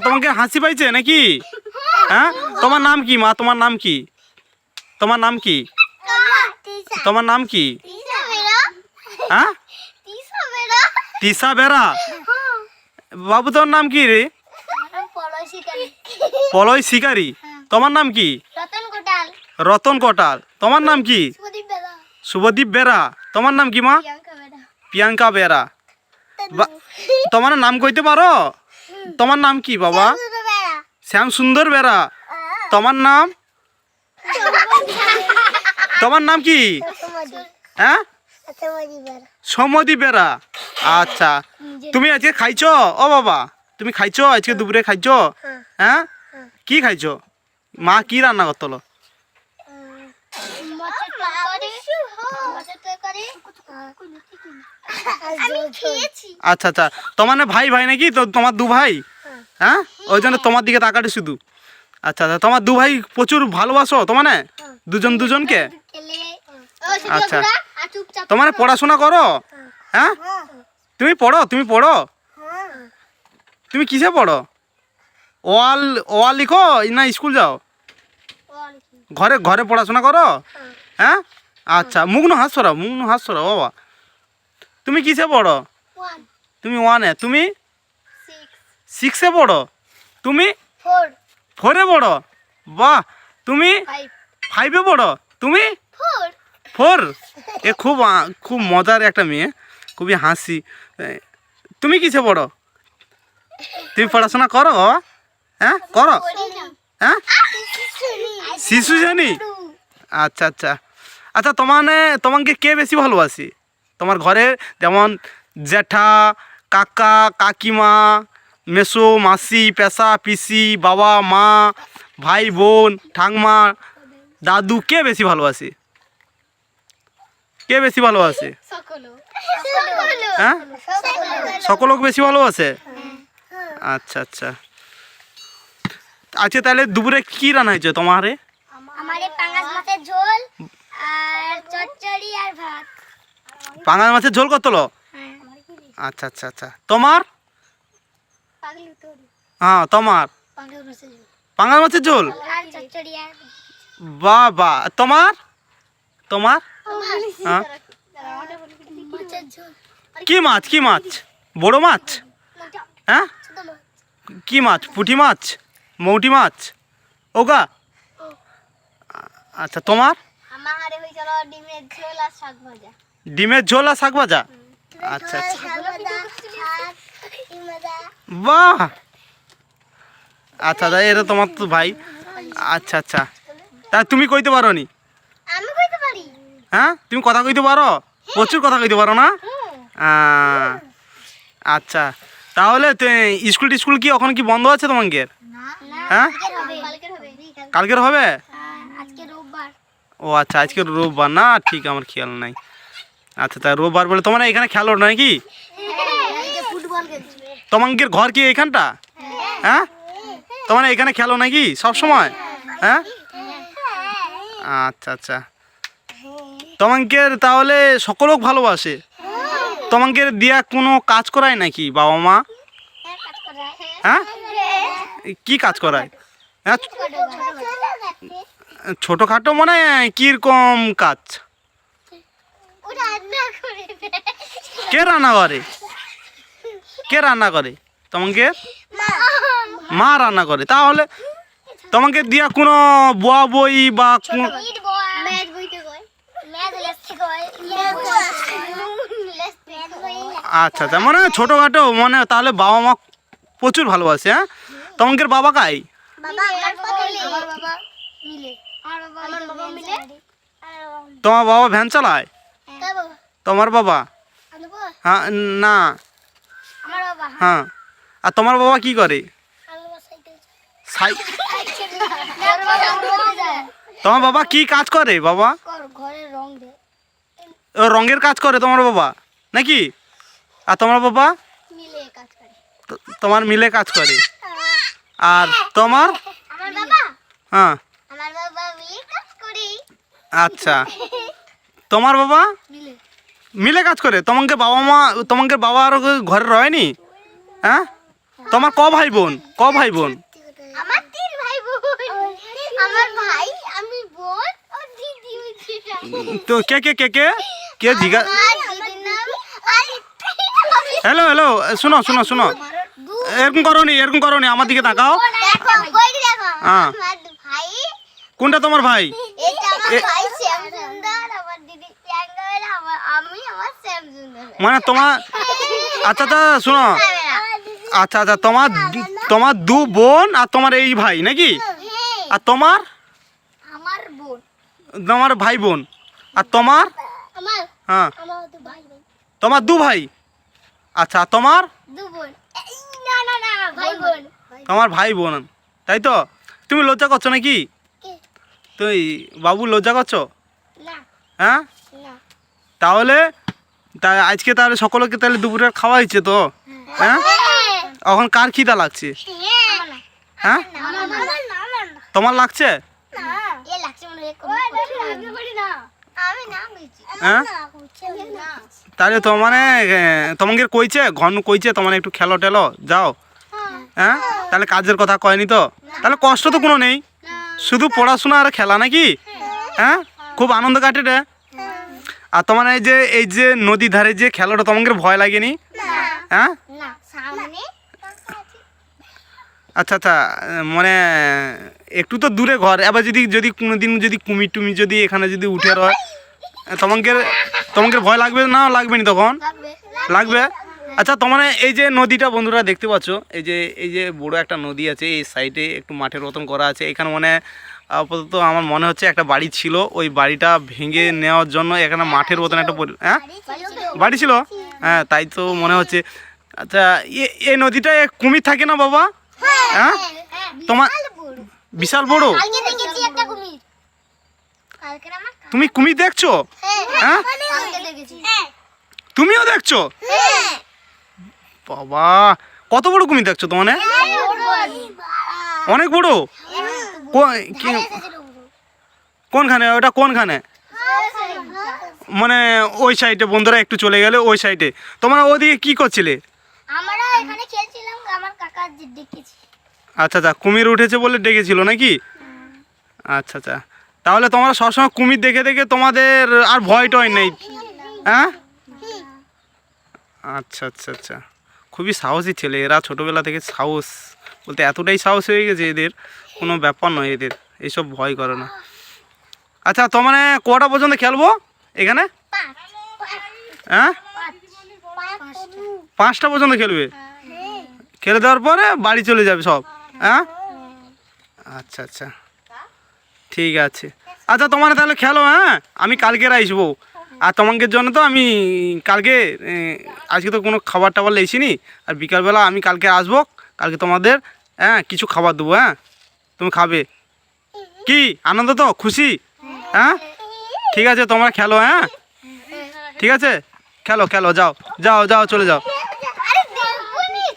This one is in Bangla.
তোমাকে হাসি পাইছে নাকি? হ্যাঁ? তোমার নাম কি মা? তোমার নাম কি? তোমার নাম কি? তোমার নাম কি? হ্যাঁ? তিসা বেরা? বাবু তোর নাম কি রে? পলয় শিকারি। তোমার নাম কি? রতন কোটাল। তোমার নাম কি? শুভদীপ বেরা। তোমার নাম কি মা? প্রিয়াঙ্কা বেলা প্রিয়াঙ্কা বেরা। বা- তোমার নাম কইতে পারো? তোমার নাম কি, বাবা? শ্যাম সুন্দর বেড়া। তোমার নাম? তোমার নাম কি? হ্যাঁ? সমদি বেড়া। আচ্ছা। তুমি আজকে খাইছো? ও বাবা, তুমি খাইছো? আজকে দুপুরে খাইছো? হ্যাঁ? কি খাইছো? মা কি রান্না করতলো আচ্ছা আচ্ছা। তোমার না ভাই ভাই নাকি? তো তোমার দু ভাই? হ্যাঁ। ওই জন্য তোমার দিকে তাকাটে শুধু। আচ্ছা আচ্ছা। তোমার দু ভাই প্রচুর ভালোবাসো তোমার না? দুজন দুজনকে? আচ্ছা। আর তোমার পড়াশোনা করো? হ্যাঁ। তুমি পড়ো? তুমি পড়ো? তুমি কিসে পড়ো? ওয়াল ওয়াল লিখো না স্কুল যাও? ঘরে ঘরে পড়াশোনা করো? হ্যাঁ। আচ্ছা। মুগ্ন হাস সরাও মুগ্ন হাস সরাও বাবা। তুমি কিসে পড়ো? তুমি ওয়ানে তুমি? সিক্সে পড়ো। তুমি? ফোরে পড়ো। বাহ! তুমি? ফাইভে পড়ো। তুমি? ফোর এ খুব খুব মজার একটা মেয়ে। খুবই হাসি। তুমি কিসে পড়ো? তুমি পড়াশোনা করো? বাবা হ্যাঁ? করো? হ্যাঁ? শিশু শ্রেণি? আচ্ছা আচ্ছা। আচ্ছা তোমানে তোমাকে কে বেশি ভালোবাসি? তোমার ঘরে যেমন জ্যাঠা কাকা কাকিমা মেসো মাসি পেশা পিসি বাবা মা ভাই বোন ঠাংমা দাদু কে বেশি ভালোবাসে? কে বেশি ভালোবাসে? সকলো। হ্যাঁ? সকলকে বেশি ভালোবাসে? আচ্ছা আচ্ছা। আচ্ছা তাহলে দুপুরে কি রান্না হয়েছে তোমারে? আমারে পাঙ্গাস মাছের ঝোল আর চচ্চড়ি আর ভাত পাঙাল মাছের ঝোল কতলো হ্যাঁ। আচ্ছা আচ্ছা আচ্ছা। তোমার? হ্যাঁ তোমার। পাঙ্গাস মাছের ঝোল। পাঙাল মাছের ঝোল? আর চচ্চড়ি বাহ বাহ তোমার? তোমার? হ্যাঁ। কি মাছ কি মাছ? বড় মাছ? হ্যাঁ? কি মাছ? পুঁটি মাছ? মৌটি মাছ? ওগা? আচ্ছা তোমার? আমার ডিমের ঝোল আর শাক ভাজা। ডিমের ঝোল আর শাক ভাজা আচ্ছা আচ্ছা। আচ্ছা বাহ! আচ্ছা এটা তোমার তো ভাই। আচ্ছা আচ্ছা। তা তুমি কইতে পারো নি আমি কইতে পারি। হ্যাঁ? তুমি কথা কইতে পারো? প্রচুর কথা কইতে পারো না? আচ্ছা। তাহলে স্কুল টিস্কুল কি এখন কি বন্ধ আছে তোমাকে? হ্যাঁ? কালকের হবে। কালকের হবে। আজকে রোববার। ও আচ্ছা আজকে রোববার। না ঠিক আমার খেয়াল নাই। আচ্ছা তা রোববার বলে তোমরা এখানে খেলো নাকি? তোমাদের ঘর কি এখানটা হ্যাঁ? তোমরা এখানে খেলো নাকি সব সময় হ্যাঁ? আচ্ছা আচ্ছা। তোমাকে তাহলে সকলক ভালোবাসে? তোমাকে দিয়া কোনো কাজ করায় নাকি বাবা মা? হ্যাঁ? কি কাজ করায়? হ্যাঁ? ছোটোখাটো মানে কীরকম কাজ? কে রান্না করে? কে রান্না করে? তোমাকে? মা। রান্না করে। তাহলে তোমাকে দিয়া কোনো বয়া বই বা কোনো আচ্ছা আচ্ছা। মানে ছোটোখাটো মানে তাহলে বাবা মা প্রচুর ভালোবাসে হ্যাঁ? তোমাকে বাবা কাই? বাবা আমার বাবা আমার বাবা মিলে। আমার বাবা আমার বাবা মিলে। তোমার বাবা ভ্যান চালায়? তোমার বাবা? হ্যাঁ না। হ্যাঁ। আর তোমার বাবা কি করে? তোমার বাবা কি কাজ করে বাবা? রঙের কাজ করে তোমার বাবা? নাকি? আর তোমার বাবা? তোমার মিলে কাজ করে। আর তোমার? হ্যাঁ। আচ্ছা। তোমার বাবা? মিলে। কাজ করে? তোমাকে বাবা মা তোমাকে বাবা আর ঘরে রয়নি? হ্যাঁ? তোমার ক ভাই বোন ক ভাই বোন আমার তিন ভাই বোন আমার ভাই আমি বোন ও দিদি তো কে কে কে কে? কে জিগা। হ্যালো হ্যালো শোনো শোনো শোনো। এরকম করো নি এরকম করো নি আমার দিকে তাকাও। হ্যাঁ। কোনটা তোমার ভাই এটা আমার ভাই শ্যাম সুন্দর আমার দিদি ট্যাঙ্গল আমার আমি আমার শ্যাম সুন্দর মানে তোমার আচ্ছা আচ্ছা শোনো। আচ্ছা আচ্ছা তোমার তোমার দু বোন আর তোমার এই ভাই নাকি? আর তোমার? তোমার ভাই বোন। আর তোমার? হ্যাঁ। আমার তো ভাই বোন। তোমার দু ভাই? আচ্ছা আর তোমার? দু বোন। এই, না না না ভাই বোন তোমার ভাই বোন তাই তো? তুমি লজ্জা করছ নাকি? তুই বাবু লজ্জা করছ? হ্যাঁ? তাহলে তা আজকে তাহলে সকলকে তাহলে দুপুরের খাওয়া হয়েছে তো? হ্যাঁ? এখন কার খিদা লাগছে? হ্যাঁ? তোমার লাগছে? হ্যাঁ? তাহলে তো মানে তোমাকে কইছে, ঘন কইছে, তোমার একটু খেলো টেলো, যাও। হ্যাঁ? তাহলে কাজের কথা কয়নি তো? তাহলে কষ্ট তো কোনো নেই। শুধু পড়াশোনা আর খেলা নাকি? হ্যাঁ? খুব আনন্দ কাটে রে। আর তোমার এই যে এই যে নদী ধারে যে খেলাটা তোমাকে ভয় লাগেনি? হ্যাঁ? আচ্ছা আচ্ছা মানে একটু তো দূরে ঘর এবার যদি যদি কোনোদিন যদি কুমির টুমি যদি এখানে যদি উঠে রয় তোমাকে তোমাকে ভয় লাগবে না লাগবে নি তখন? লাগবে। লাগবে? আচ্ছা তোমার এই যে নদীটা বন্ধুরা দেখতে পাচ্ছ এই যে এই যে বড় একটা নদী আছে এই সাইডে একটু মাঠের মতন করা আছে এখানে মানে আপাতত আমার মনে হচ্ছে একটা বাড়ি ছিল, ওই বাড়িটা ভেঙে নেওয়ার জন্য এখানে মাঠের মতন একটা হ্যাঁ? বাড়ি ছিল? হ্যাঁ তাই তো মনে হচ্ছে। আচ্ছা এ- এই নদীটায় কুমির থাকে না বাবা? হ্যাঁ? তোমার বিশাল বড়? তুমি কুমির দেখছ? হ্যাঁ? তুমিও দেখছ? বাবা, কত বড় কুমির দেখছ তোমার অনেক বড়? কোনখানে? ওটা কোনখানে? মানে ওই সাইডে বন্ধুরা একটু চলে গেলে ওই সাইডে। তোমরা ওদিকে কি করছিলে? আমরা এখানে খেলছিলাম আমার কাকা দেখেছি আচ্ছা আচ্ছা কুমির উঠেছে বলে ডেকেছিল নাকি? আচ্ছা আচ্ছা। তাহলে তোমরা সবসময় কুমির দেখে দেখে তোমাদের আর ভয় টয় নেই। হ্যাঁ? আচ্ছা আচ্ছা আচ্ছা। খুবই সাহসী ছেলে এরা ছোটোবেলা থেকে সাহস। বলতে এতটাই সাহস হয়ে গেছে এদের, কোনো ব্যাপার নয় এদের, এইসব ভয় করে না। আচ্ছা তো মানে কটা পর্যন্ত খেলব এখানে? হ্যাঁ? পাঁচটা পর্যন্ত খেলবে? খেলে দেওয়ার পরে বাড়ি চলে যাবে সব হ্যাঁ? আচ্ছা আচ্ছা। ঠিক আছে। আচ্ছা তোমার তাহলে খেলো হ্যাঁ? আমি কালকের আসব আর তোমাদের জন্য তো আমি কালকে আজকে তো কোনো খাবার টাবার লেছিনি আর বিকালবেলা আমি কালকে আসব, কালকে তোমাদের হ্যাঁ কিছু খাবার দেবো হ্যাঁ? তুমি খাবে। কি? আনন্দ তো? খুশি? হ্যাঁ? ঠিক আছে, তোমরা খেলো হ্যাঁ? ঠিক আছে? খেলো খেলো, যাও। যাও যাও, চলে যাও।